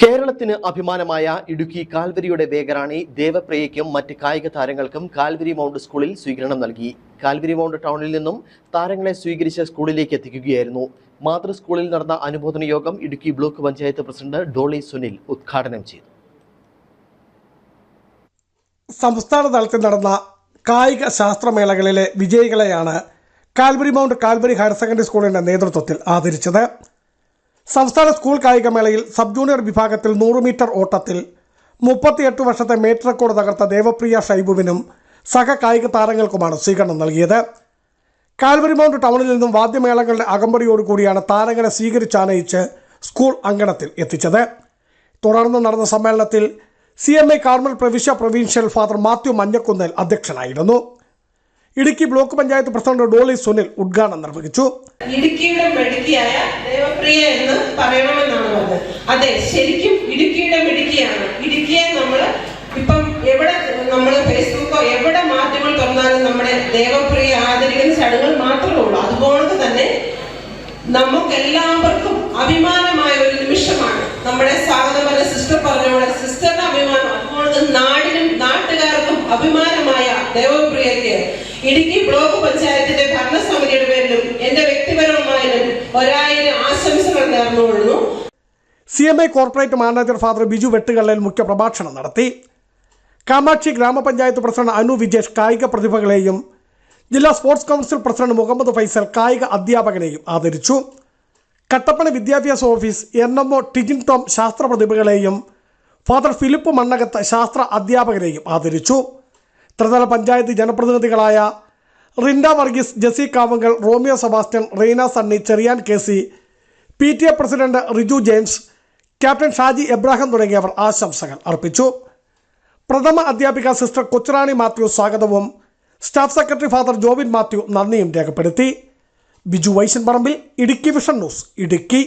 കേരളത്തിന് അഭിമാനമായ ഇടുക്കി കാൽവരിയുടെ വേഗറാണി ദേവപ്രിയയ്ക്കും മറ്റ് കായിക താരങ്ങൾക്കും കാൽവരി മൗണ്ട് സ്കൂളിൽ സ്വീകരണം നൽകി. കാൽവരി മൗണ്ട് ടൗണിൽ നിന്നും താരങ്ങളെ സ്വീകരിച്ച സ്കൂളിലേക്ക് എത്തിക്കുകയായിരുന്നു. മാതൃ സ്കൂളിൽ നടന്ന അനുമോദന യോഗം ഇടുക്കി ബ്ലോക്ക് പഞ്ചായത്ത് പ്രസിഡന്റ് ഡോളി സുനിൽ ഉദ്ഘാടനം ചെയ്തു. സംസ്ഥാന തലത്തിൽ നടന്ന കായിക ശാസ്ത്രമേളകളിലെ വിജയികളെയാണ് Calvary Mount Calvary higher secondary സ്കൂളിന്റെ നേതൃത്വത്തിൽ ആദരിച്ചത്. സംസ്ഥാന സ്കൂൾ കായികമേളയിൽ സബ് ജൂനിയർ വിഭാഗത്തിൽ നൂറ് മീറ്റർ ഓട്ടത്തിൽ മുപ്പത്തിയെട്ട് വർഷത്തെ മേറ്റ് റെക്കോർഡ് തകർത്ത ദേവപ്രിയ ഷൈബുവിനും സഹ കായിക താരങ്ങൾക്കുമാണ് സ്വീകരണം നൽകിയത്. കാൽവരി മൗണ്ട് ടൗണിൽ നിന്നും വാദ്യമേളങ്ങളുടെ അകമ്പടിയോടുകൂടിയാണ് താരങ്ങളെ സ്വീകരിച്ചാനയിച്ച് സ്കൂൾ അങ്കണത്തിൽ എത്തിച്ചത്. തുടർന്ന് നടന്ന സമ്മേളനത്തിൽ സി എം ഐ കാർമൽ പ്രവിശ്യ പ്രൊവിൻഷ്യൽ ഫാദർ മാത്യു മഞ്ഞക്കുന്നേൽ അധ്യക്ഷനായിരുന്നു. ഇടുക്കി ബ്ലോക്ക് പഞ്ചായത്ത് പ്രസിഡന്റ് ഡോളി സുനിൽ ഉദ്ഘാടനം നിർവഹിച്ചു. ഇടുക്കിയുടെ മെടുക്കിയായ ദേവപ്രിയ എന്ന് പറയണമെന്നാണ് പറഞ്ഞത്. അതെ ശരിക്കും ഇടുക്കിയുടെ മെടുക്കിയാണ്. ഇടുക്കിയെ നമ്മൾ ഇപ്പം എവിടെ നമ്മൾ ഫേസ്ബുക്കോ എവിടെ മാധ്യമങ്ങൾ തുറന്നാലും നമ്മുടെ ദേവപ്രിയ ആദരിക്കുന്ന ചടങ്ങുകൾ മാത്രമേ ഉള്ളൂ. അതുപോലെ തന്നെ നമുക്ക് എല്ലാവർക്കും അഭിമാനമായ ഒരു നിമിഷമാണ്. നമ്മുടെ സ്വാഗതം സിസ്റ്റർ പറഞ്ഞ സിസ്റ്ററിന്റെ അഭിമാനം അതുപോലെ നാടിനും നാട്ടുകാർക്കും അഭിമാനമായ ദേവപ്രിയയ്ക്ക് ഇടുക്കി ബ്ലോക്ക് പഞ്ചായത്തിന്റെ ഭരണസമിതിയുടെ പേരിലും എന്റെ വ്യക്തിപരമായാലും ഒരായിരം ആശംസകൾ നേർന്നുകൊള്ളുന്നു. C M I corporate manager father Biju Vettukallel മുഖ്യപ്രഭാഷണം നടത്തി. കാമാക്ഷി ഗ്രാമപഞ്ചായത്ത് പ്രസിഡന്റ് അനു വിജേഷ് കായിക പ്രതിഭകളെയും ജില്ലാ sports council president Muhammad Faisal കായിക അധ്യാപകനെയും ആദരിച്ചു. കട്ടപ്പന വിദ്യാഭ്യാസ office N M O Tijin Tom ശാസ്ത്ര പ്രതിഭകളെയും ഫാദർ ഫിലിപ്പ് മണ്ണകത്ത് ശാസ്ത്ര അധ്യാപകരെയും ആദരിച്ചു. ത്രിതല panchayat ജനപ്രതിനിധികളായ Rinda Varghese Jessy Kavunkal Romeo Sebastian Reena Sunny Cherian K C P T A president Riju James captain Shaji Abraham തുടങ്ങിയവർ ആശംസകൾ അർപ്പിച്ചു. പ്രഥമ അധ്യാപിക സിസ്റ്റർ കൊച്ചുറാണി മാത്യു സ്വാഗതവും staff secretary father Jobin Mathew നന്ദിയും രേഖപ്പെടുത്തി. Biju Vaishan Parambil Idukki vision news Idukki.